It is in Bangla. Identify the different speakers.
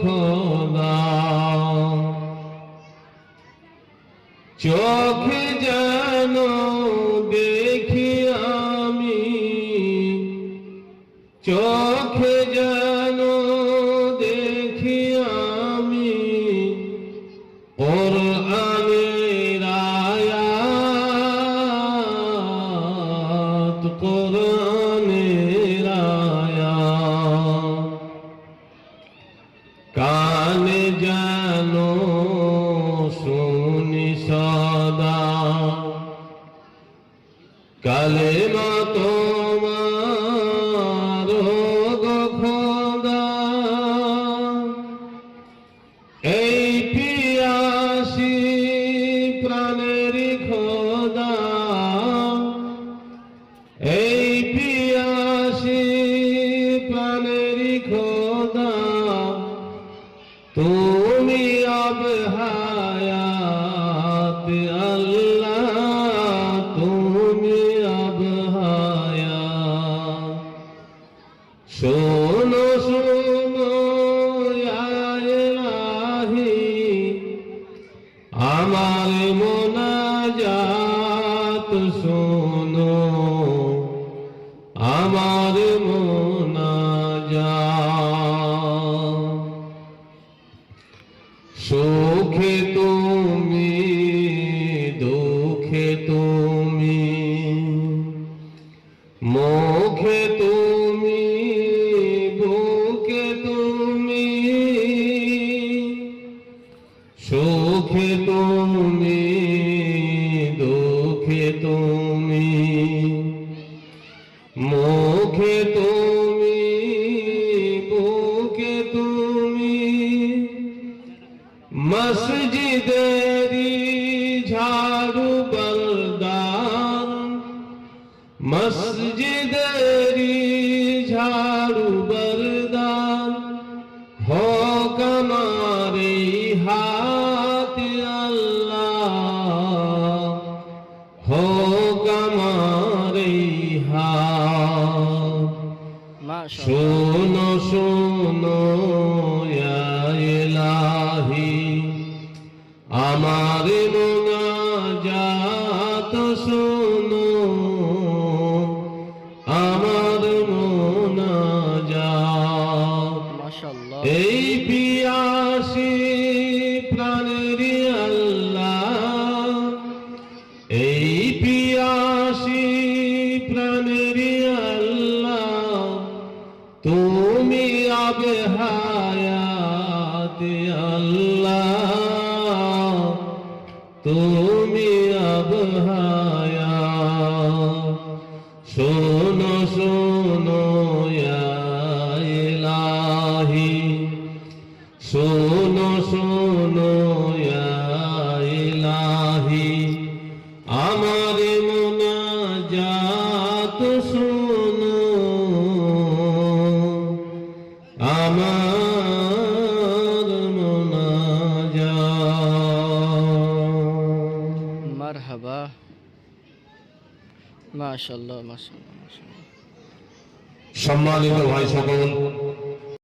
Speaker 1: খোদা। চোখে যেন দেখি আমি চোখে যেন দেখি আমি ওর আনের আয়াত শুনি সদা। কালেমা তোমার শোনো শোনো ইলাহি আমার মোনাজাত শোনো আমার মোনাজাত। সুখে তুমি দুঃখে তুমি মুখে সুখে তুমি, দুঃখে তুমি। মুখে তুমি, বুকে তুমি। মসজিদেরি ঝাড়ু বলদার মসজিদেরি ঝাড়ু বলদার হো কমারে হাত শোনো শোনো ইলাহি। আমার মোনাজাত শোনো আমার মোনাজাত। এই তুমি আবে হায়াতে আল্লাহ। তুমি আব হায়াত। শোনো শোনো আমার মার
Speaker 2: মারহাবা। মাশাল্লাহ মাশাল্লাহ মাশাল্লাহ
Speaker 1: সম্মানিত ভাই সকল